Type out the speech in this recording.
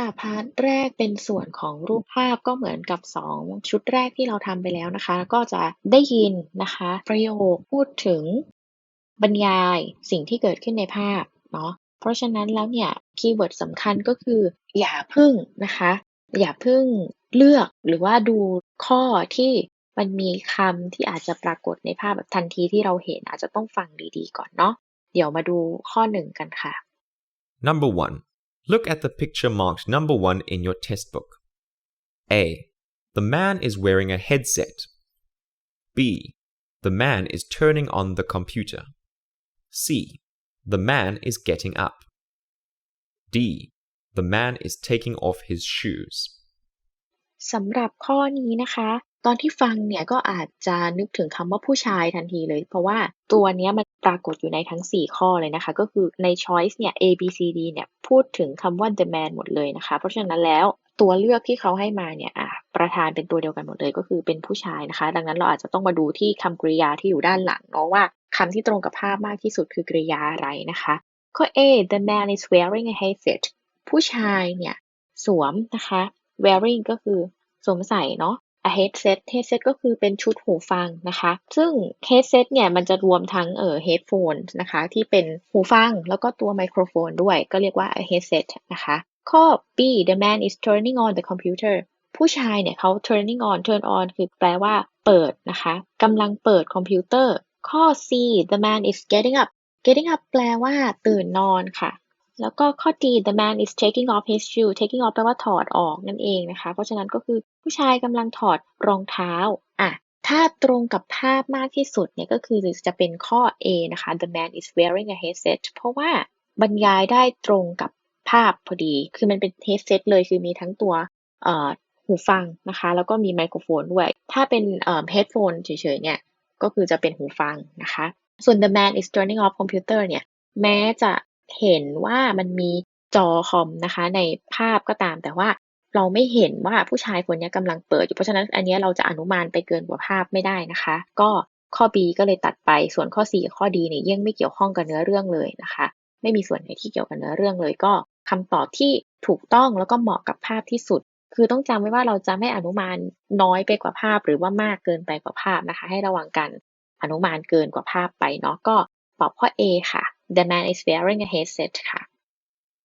ค่ะ พาร์ทแรกเป็นส่วนของรูปภาพก็เหมือนกับ 2 ชุดแรกที่เราทำไปแล้วนะคะ ก็จะได้ยินนะคะ ประโยคพูดถึงบรรยายสิ่งที่เกิดขึ้นในภาพเนาะเพราะฉะนั้นแล้วเนี่ยคีย์เวิร์ดสำคัญก็คือ อย่าพึ่งนะคะ อย่าพึ่งเลือกหรือว่าดูข้อที่มันมีคำที่อาจจะปรากฏในภาพแบบทันทีที่เราเห็นอาจจะต้องฟังดีๆก่อนเนาะเดี๋ยวมาดูข้อหนึ่งกันค่ะ Number 1. Look at the picture marked number 1 in your test book. A. The man is wearing a headset. B. The man is turning on the computer. C. The man is getting up. D. The man is taking off his shoes. สำหรับข้อนี้นะคะ ตอนที่ฟังเนี่ยก็อาจจะนึกถึงคำว่าผู้ชายทันทีเลย เพราะว่าตัวเนี้ยมันปรากฏอยู่ในทั้ง 4 ข้อเลยนะคะ ก็คือใน choice เนี่ย A B C D เนี่ย พูดถึงคำว่า the man หมดเลยนะคะ เพราะฉะนั้นแล้วตัวเลือกที่เขาให้มาเนี่ยประธานเป็นตัวเดียวกันหมดเลยก็คือเป็นผู้ชายนะคะ ดังนั้นเราอาจจะต้องมาดูที่คำกริยาที่อยู่ด้านหลังเนาะว่าคำที่ตรงกับภาพมากที่สุดคือกริยาอะไรนะคะข้อ A the man is wearing a headset ผู้ชายเนี่ยสวมนะคะ wearing ก็คือสวมใส่เนาะ a headset headset ก็คือเป็นชุดหูฟังนะคะ ซึ่ง headset เนี่ยมันจะรวมทั้งเอ่อ headphone นะคะ ที่เป็นหูฟังแล้วก็ตัวไมโครโฟนด้วย ก็เรียกว่า a headset นะคะ ข้อ B the man is turning on the computer ผู้ชายเนี่ยเขา turning on turn on คือแปลว่าเปิดนะคะกำลังเปิดคอมพิวเตอร์ ข้อ C the man is getting up getting up แปลว่าตื่นนอนค่ะ แล้วก็ข้อ D the man is taking off his shoe taking off แปลว่าถอดออกนั่นเองนะคะ เพราะฉะนั้นก็คือผู้ชายกำลังถอดรองเท้าอะถ้าตรงกับภาพมากที่สุดเนี่ยก็คือจะเป็นข้อ A นะคะ the man is wearing a headset เพราะว่าบรรยายได้ตรงกับภาพพอดี คือมันเป็น headset เลยคือมีทั้งตัวหูฟังนะคะ แล้วก็มีไมโครโฟนด้วย ถ้าเป็นเอ่อ headphone เฉยๆเนี่ยก็คือจะเป็นหูฟังนะคะ ส่วน the man is turning off computer เนี่ยแม้จะ เห็นว่ามันมีจอคอมนะคะ ในภาพก็ตาม แต่ว่าเราไม่เห็นว่าผู้ชายคนนี้กำลังเปิดอยู่เพราะฉะนั้นอันนี้เราจะอนุมานไปเกินกว่าภาพไม่ได้นะคะ ก็ข้อ B ก็เลยตัดไปส่วนข้อ C กับข้อ D เนี่ยยังไม่เกี่ยวข้องกับเนื้อเรื่องเลยนะคะ ไม่มีส่วนไหนที่เกี่ยวกับเนื้อเรื่องเลยก็คำตอบที่ถูกต้องแล้วก็เหมาะกับภาพที่สุด คือต้องจำไว้ว่าเราจะไม่อนุมานน้อยไปกว่าภาพ หรือว่ามากเกินไปกว่าภาพนะคะ ให้ระวังกันอนุมานเกินกว่าภาพไปเนาะก็ตอบข้อ A ค่ะ The man is wearing a headset